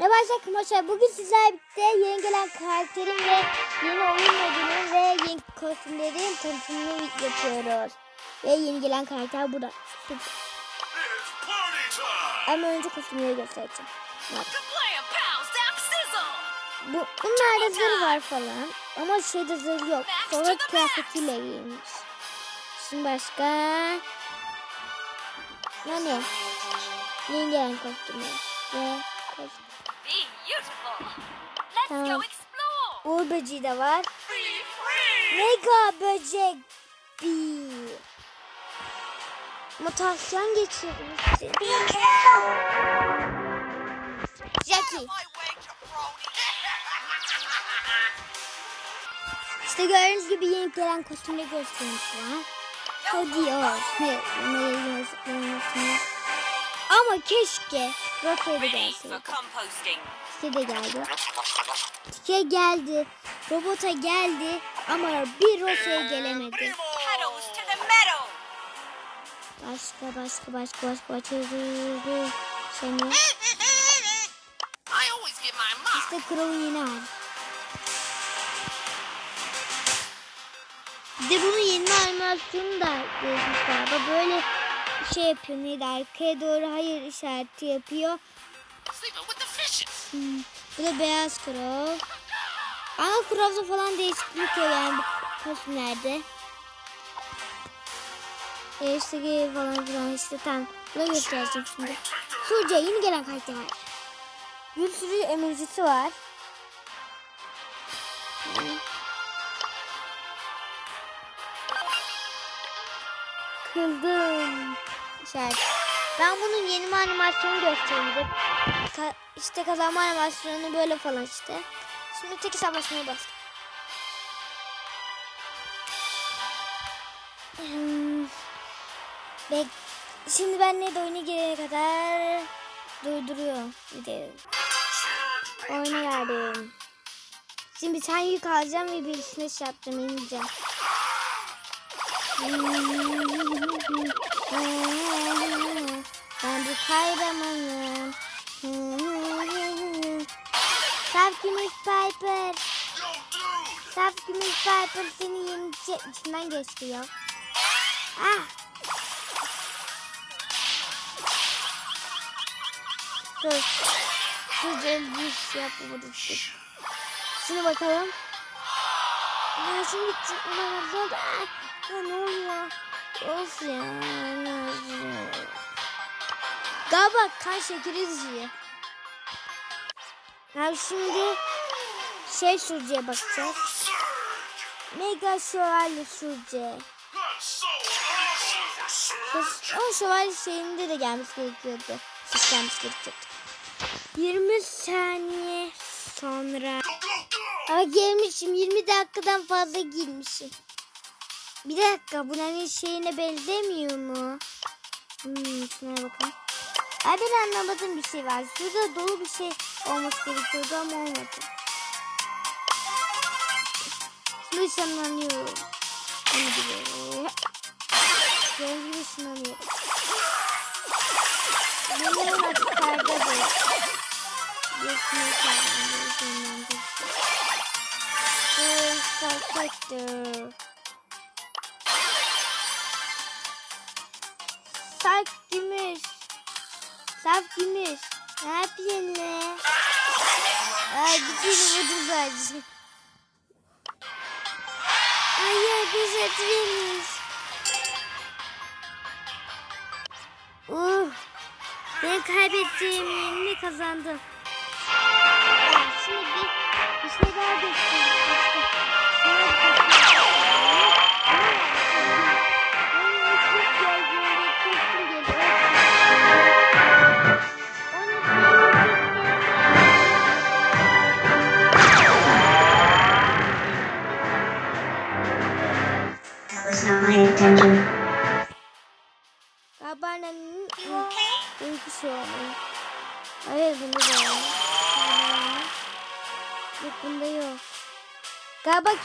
Merhaba arkadaşlar bugün sizlerle birlikte yeni gelen karakterin ve yeni oyun modunun ve yeni kostümlerin tanıtımını yapıyoruz. Ve yeni gelen karakter burada. Ama önce kostümleri göstereceğim. Bak. Bu, bunlarda zırh var falan. Ama şeyde zırh yok. Sonra kıyafetiyle giymiş. Şimdi başka... Yani yeni gelen kostümler. Ve kostüm. Tamam. go explore! Uğur böceği de var. Mega böcek bir. Mutasyon geçirmişti. Jackie. İşte gördüğünüz gibi yeni gelen kostümleri göstermiş var. O diyor. Evet, bunları göstermiş. Ama keşke Rosa'ya da composting. Tike de geldi. Tike geldi. Robota geldi. Ama bir Rosa'ya gelemedi. Başka başka başka başka başka Şimdi işte Crow'un yeni hali. Bir de bunun yeni animasyonu da galiba. Böyle şey yapıyor neydi arkaya doğru hayır işareti yapıyor. Hmm. Bu da beyaz Crow. Ama Crow'da falan değişiklik yok yani bu kostümlerde. E işte falan filan işte tam. Bunu göstereceğim şimdi. Suce yeni gelen karakter. Bir sürü emojisi var. Kıldım. İşaret. Ben bunun yeni animasyonu göstereyim. Ka işte kazanma animasyonu böyle falan işte. Şimdi tek hesaplaşmaya bastım. Hmm. Bek Şimdi ben ne de oyuna girene kadar durduruyorum videoyu. Oyuna geldim. Şimdi bir tane yük alacağım ve birisine şey yapacağım, ineceğim. Ben bir kahramanım. Saf gümüş Piper. Saf gümüş Piper seni yenecek. İçinden geçti ya. Ah. Dur. Güzel bir şey yapamadım. Şimdi bakalım. Ya şimdi çıkmadan ah, ne oluyor? Of ya. ne oluyor? Galiba kan şekeri düşüyor. Ya şimdi şey sürücüye bakacağız. Mega şövalye sürücü. Ama şövalye şeyinde de gelmesi gerekiyordu. Siz gelmesi gerekiyordu. 20 saniye sonra. Ama gelmişim 20 dakikadan fazla girmişim. Bir dakika bu hani şeyine benzemiyor mu? Hmm, şuna bakın. Ay ben anlamadığım bir şey var. Şurada dolu bir şey olması gerekiyordu ama olmadı. Şimdi ışınlanıyorum. Onu biliyorum. Gördüğünüz gibi ışınlanıyorum. Bunların açıklarda da. Geçmeye kaldım. Işınlandım. Perfecto. Gümüş. Ne yapıyorsun ne? Ay gidelim vurdum sadece. Hayır biz ötürüyoruz. Uh, ben kaybettiğim yerini kazandım. Şimdi bir, bir şey daha göstereyim.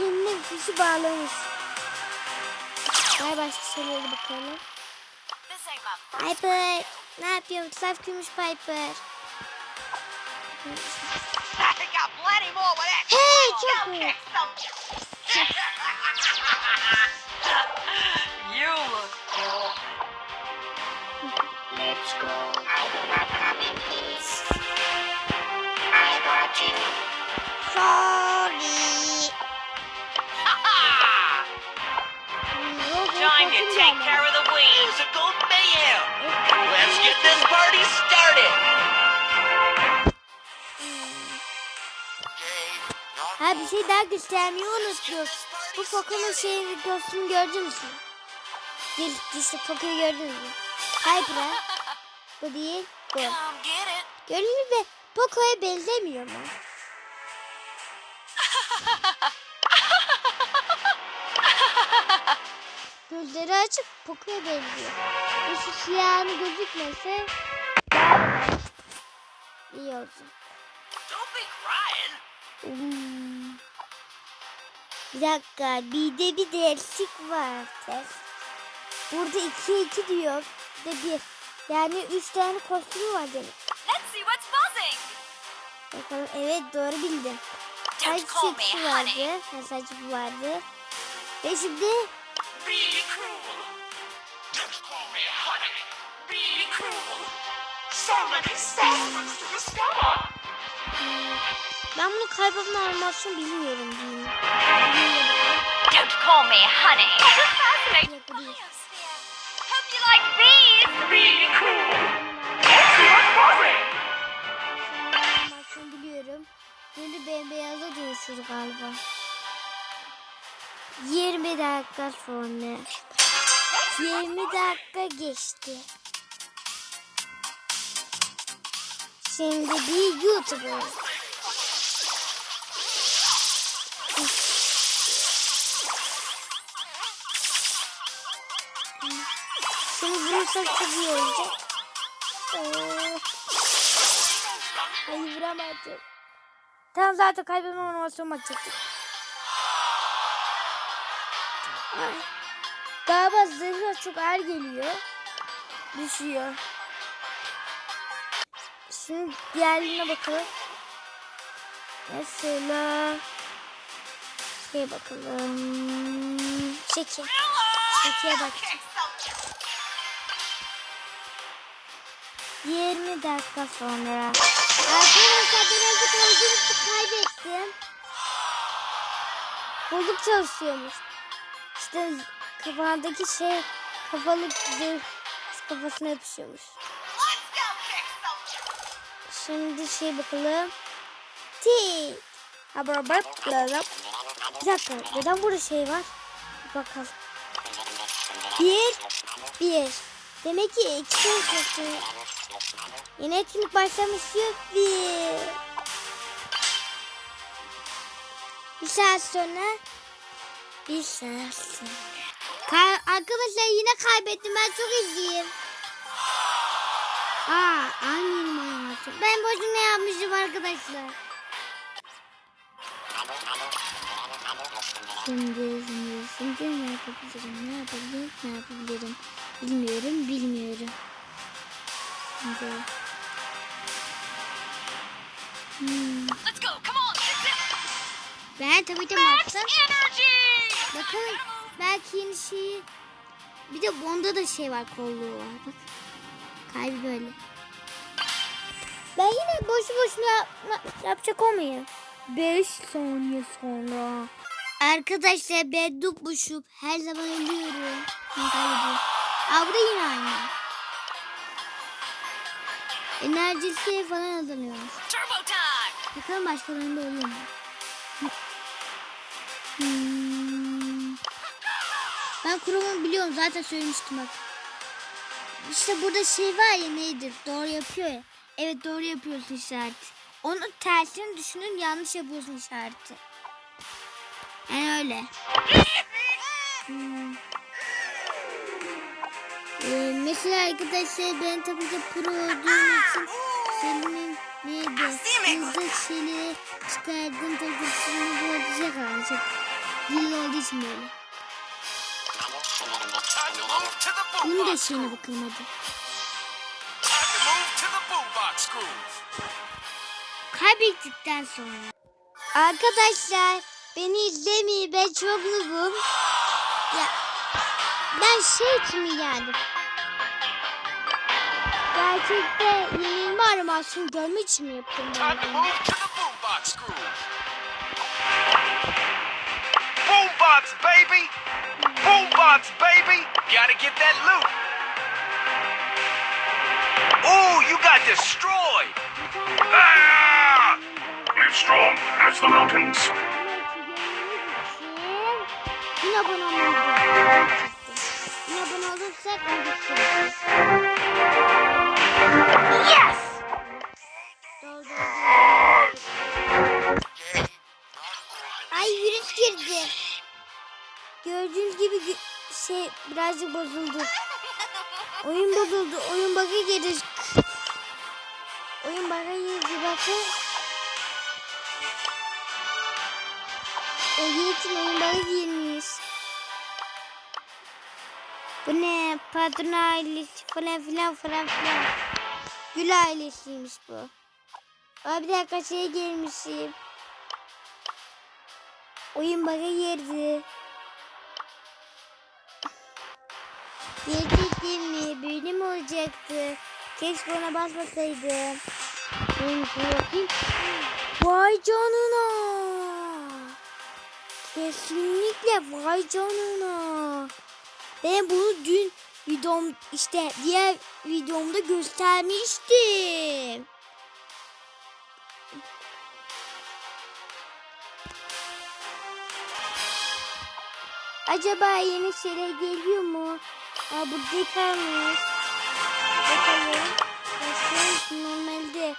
Kendine fişi bağlamış. Ver başka şeylere bakalım. Piper ne yapıyorsun? Saf gümüş Piper. Hey, çok iyi. you look cool. Let's go. Take care of the weeds. Musical mayhem. Let's get this party started. Ha bir şey daha göstermeyi unuttuk. Bu Poco'nun şey videosunu gördünüz mü? Gel işte Poco'yu gördünüz mü? Hyper'a. Bu değil. Bu. Gördünüz mü? Poco'ya benzemiyor mu? Gözleri açık Poco'ya benziyor. Şu siyahını gözükmese daha iyi olacak. Don't be crying. Hmm. Bir dakika bir de bir değişik var test. Burada 2 2 diyor. Bir de bir. Yani 3 tane kostümü var demek. Let's see what's buzzing. Bakalım evet doğru bildim. Kişi honey. vardı. Bu vardı. Ve şimdi Be cruel. Don't call me honey. Be cruel. So many secrets to discover. ben bunu kaybolma animasyonu bilmiyorum diyeyim. Don't call me honey. Fascinating değil. Hope you like your worry? Animasyonu biliyorum. Böyle bembeyaza dönüşür galiba. 20 dakika sonra. 20 dakika geçti. Şimdi bir YouTuber. Şimdi iyi olacak. Ee, Hayır vuramadım. Tamam zaten kaybetme animasyonu açacaktık. Ay. Galiba zırhı çok ağır geliyor. Düşüyor. Şimdi diğerlerine bakalım. Mesela şey bakalım. Şeki. Şekiye bak. Kick some. 20 dakika sonra. Arkadaşlar birazcık için kaybettim. Bulduk çalışıyormuş. İşte kafandaki şey kafalık zırh kafasına yapışıyormuş. Şimdi şey bakalım. T. Ha bura bak. Bir dakika. Neden burada şey var? Bakalım. Bir. Bir. Demek ki iki tane kostüm. Yeni etkinlik başlamış bir. Bir saat sonra. Bir saat sonra. Ka- arkadaşlar yine kaybettim. Ben çok üzgünüm. Aa, yerim animasyon. Ben boşuna yapmışım arkadaşlar. Şimdi, şimdi, şimdi ne yapabilirim, ne yapabilirim, ne yapabilirim? Bilmiyorum, bilmiyorum. Şimdi... Hmm. Ben tabii ki baktım. Bakalım belki yeni şeyi... Bir de Bond'da da şey var, kolluğu var. Bak. Kalbi böyle. Ben yine boşu boşuna yapma, yapacak olmayayım. 5 saniye sonra. Arkadaşlar ben dupmuşum. Her zaman ölüyorum. Aa bu da yine aynı. Enerjisi falan time. Bakalım başkalarında oluyor mu? Ben kurumu biliyorum zaten söylemiştim bak. İşte burada şey var ya neydir doğru yapıyor ya. Evet doğru yapıyorsun işareti. Onun tersini düşünün yanlış yapıyorsun işareti. Yani öyle. Hmm. Ee, mesela arkadaşlar ben tabii ki pro olduğum için Selim'in neydi? Yıldız şeyleri çıkardım tabii şimdi bu olacak artık. Yıl olduğu için böyle. Bunun da şeyine groove. bakalım hadi. Time to move to the boombox groove. kaybettikten sonra. Arkadaşlar beni izlemeyin ben çok noobum. Ya ben şey için mi geldim? Gerçekte yenilme aramasını görmek için mi yaptım ben. Boombox, baby! Boombox, baby! Gotta get that loot. Ooh, you got destroyed! Ah! Live strong as the mountains. Yine abone olmayı Yine abone olursak. Yes! Şey birazcık bozuldu. Oyun bozuldu. Oyun bug'a girdi. Oyun bug'a girdi bakın. Oyun için oyun bug'a girmiş. Bu ne? Patron ailesi falan filan falan filan. Gül ailesiymiş bu. Abi bir dakika şeye gelmişim. Oyun bug'a girdi. Mi olacaktı? Keşke ona basmasaydım. Vay canına. Kesinlikle vay canına. Ben bunu dün videom işte diğer videomda göstermiştim. Acaba yeni şeyler geliyor mu? Aa, burada kalmış. Bakalım. Başlayalım. Normalde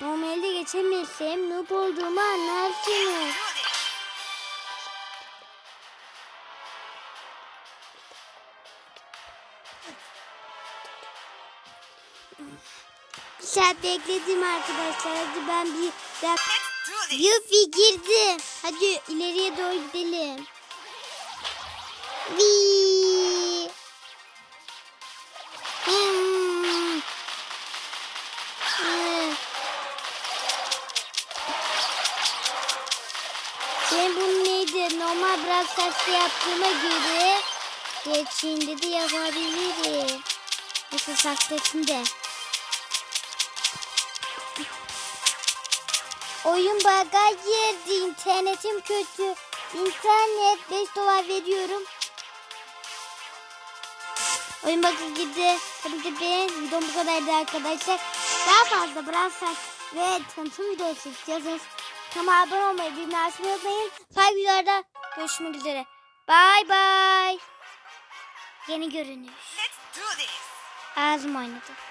normalde geçemezsem noob olduğumu anlarsınız. Bir saat bekledim arkadaşlar. Hadi ben bir dakika. Yuffie girdim. Hadi ileriye doğru gidelim. Vii. Biraz sesli yaptığıma göre geçtiğinde de yapabilirim. Nasıl saktesinde. Oyun baga girdi. İnternetim kötü. İnternet 5 dolar veriyorum. Oyun bakın girdi. Tabii ki ben videom bu kadardı arkadaşlar. Daha fazla Brawl ve tanıtım videosu istiyorsanız kanalıma abone olmayı, bilmeyi açmayı unutmayın. Farklı videolarda görüşmek üzere. Bye bye. Yeni görünüş. Ağzım oynadı.